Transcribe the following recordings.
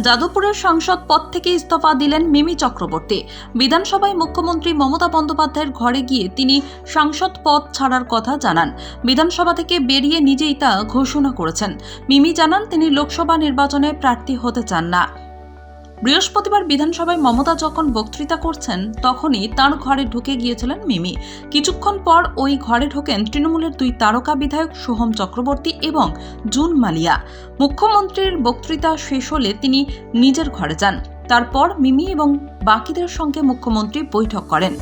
যাদবপুরের সাংসদ পদ থেকে ইস্তফা দিলেন মিমি চক্রবর্তী। বিধানসভায় মুখ্যমন্ত্রী মমতা বন্দ্যোপাধ্যায়ের ঘরে গিয়ে তিনি সাংসদ পদ ছাড়ার কথা জানান। বিধানসভা থেকে বেরিয়ে নিজেই তা ঘোষণা করেছেন। মিমি জানান, তিনি লোকসভা নির্বাচনে প্রার্থী হতে চান না। বৃহস্পতিবার বিধানসভায় মমতা যখন বক্তৃতা করছেন, তখনই তার ঘরে ঢুকে গিয়েছিলেন মিমি। কিছুক্ষণ পর ওই ঘরে ঢোকেন তৃণমূলের দুই তারকা বিধায়ক সোহম চক্রবর্তী এবং জুন মালিয়া। মুখ্যমন্ত্রীর বক্তৃতা শেষ হলে তিনি নিজের ঘরে যান। তারপর মিমি এবং বাকিদের সঙ্গে মুখ্যমন্ত্রী বৈঠক করেন।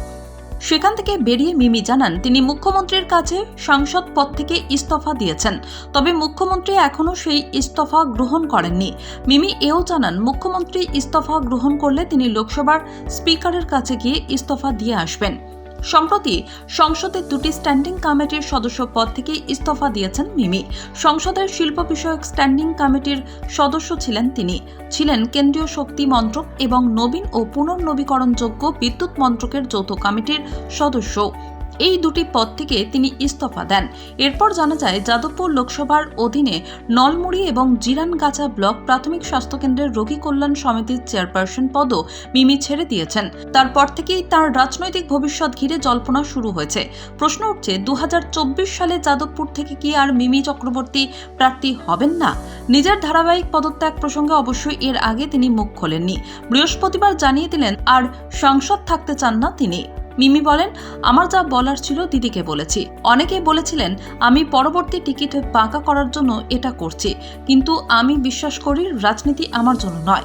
সেখান থেকে বেরিয়ে মিমি জানান, তিনি মুখ্যমন্ত্রীর কাছে সাংসদ পদ থেকে ইস্তফা দিয়েছেন। তবে মুখ্যমন্ত্রী এখনও সেই ইস্তফা গ্রহণ করেননি। মিমি এও জানান, মুখ্যমন্ত্রী ইস্তফা গ্রহণ করলে তিনি লোকসভার স্পিকারের কাছে গিয়ে ইস্তফা দিয়ে আসবেন। সম্প্রতি সংসদের দুটি স্ট্যান্ডিং কমিটির সদস্য পদ থেকে ইস্তফা দিয়েছেন মিমি। সংসদের শিল্প বিষয়ক স্ট্যান্ডিং কমিটির সদস্য ছিলেন তিনি। ছিলেন কেন্দ্রীয় শক্তি মন্ত্রক এবং নবীন ও পুনর্নবীকরণযোগ্য বিদ্যুৎ মন্ত্রকের যৌথ কমিটির সদস্য। এই দুটি পদ থেকে তিনি ইস্তফা দেন। এরপর জানা যায়, যাদবপুর লোকসভার অধীনে নলমুড়ি এবং জিরানগাছা ব্লক প্রাথমিক স্বাস্থ্যকেন্দ্রের রোগী কল্যাণ সমিতির চেয়ারপারসন পদও মিমি ছেড়ে দিয়েছেন। তারপর থেকেই তার রাজনৈতিক ভবিষ্যৎ ঘিরে জল্পনা শুরু হয়েছে। প্রশ্ন উঠছে দু হাজার চব্বিশ সালে যাদবপুর থেকে কি আর মিমি চক্রবর্তী প্রার্থী হবেন না? নিজের ধারাবাহিক পদত্যাগ প্রসঙ্গে অবশ্যই এর আগে তিনি মুখ খোলেননি। বৃহস্পতিবার জানিয়ে দিলেন, আর সংসদ থাকতে চান না তিনি। মিমি বলেন, আমার যা বলার ছিল দিদিকে বলেছি। অনেকে বলেছিলেন, আমি পরবর্তী টিকিট পাকা করার জন্য এটা করছি, কিন্তু আমি বিশ্বাস করি রাজনীতি আমার জন্য নয়।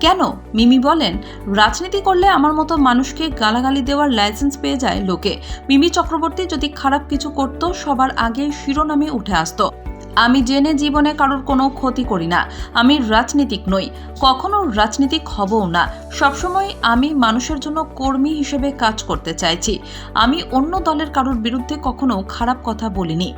কেন? মিমি বলেন, রাজনীতি করলে আমার মতো মানুষকে গালাগালি দেওয়ার লাইসেন্স পেয়ে যায় লোকে। মিমি চক্রবর্তী যদি খারাপ কিছু করত, সবার আগে শিরোনামে উঠে আসতো। আমি জেনে জীবনে কারোর কোনো ক্ষতি করি না। আমি রাজনীতিক নই। কখনো রাজনীতিক হবও না। সবসময় আমি মানুষের জন্য কর্মী হিসেবে কাজ করতে চাইছি। আমি অন্য দলের কারোর বিরুদ্ধে কখনো খারাপ কথা বলিনি।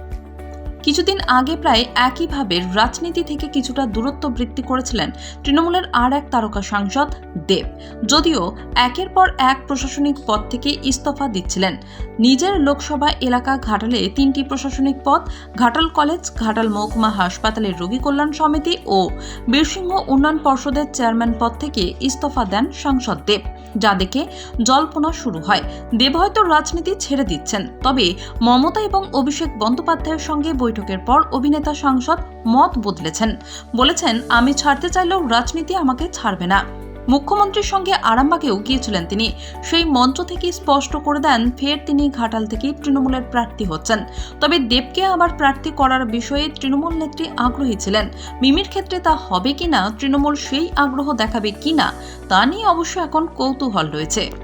কিছুদিন আগে প্রায় একইভাবে রাজনীতি থেকে কিছুটা দূরত্ব বৃদ্ধি করেছিলেন তৃণমূলের আর এক তারকা সাংসদ দেব। যদিও একের পর এক প্রশাসনিক পদ থেকে ইস্তফা দিচ্ছিলেন। নিজের লোকসভা এলাকা ঘাটালে তিনটি প্রশাসনিক পদ, ঘাটাল কলেজ, ঘাটাল মহকুমা হাসপাতালের রোগী কল্যাণ সমিতি ও বীরসিংহ উন্নয়ন পর্ষদের চেয়ারম্যান পদ থেকে ইস্তফা দেন সাংসদ দেব। যা দেখে জল্পনা শুরু হয়। দেব হয়তো রাজনীতি ছেড়ে দিচ্ছেন। তবে মমতা এবং অভিষেক বন্দ্যোপাধ্যায়ের সঙ্গে বৈঠকের পর অভিনেতা সাংসদ মত বদলেছেন। বলেছেন, আমি ছাড়তে চাইলেও রাজনীতি আমাকে ছাড়বে না। মুখ্যমন্ত্রীর সঙ্গে আরামবাগেও গিয়েছিলেন তিনি। সেই মঞ্চ থেকে স্পষ্ট করে দেন, ফের তিনি ঘাটাল থেকে তৃণমূলের প্রার্থী হচ্ছেন। তবে দেবকে আবার প্রার্থী করার বিষয়ে তৃণমূল নেত্রী আগ্রহী ছিলেন। মিমির ক্ষেত্রে তা হবে কিনা, তৃণমূল সেই আগ্রহ দেখাবে কিনা, তা নিয়ে অবশ্য এখন কৌতূহল রয়েছে।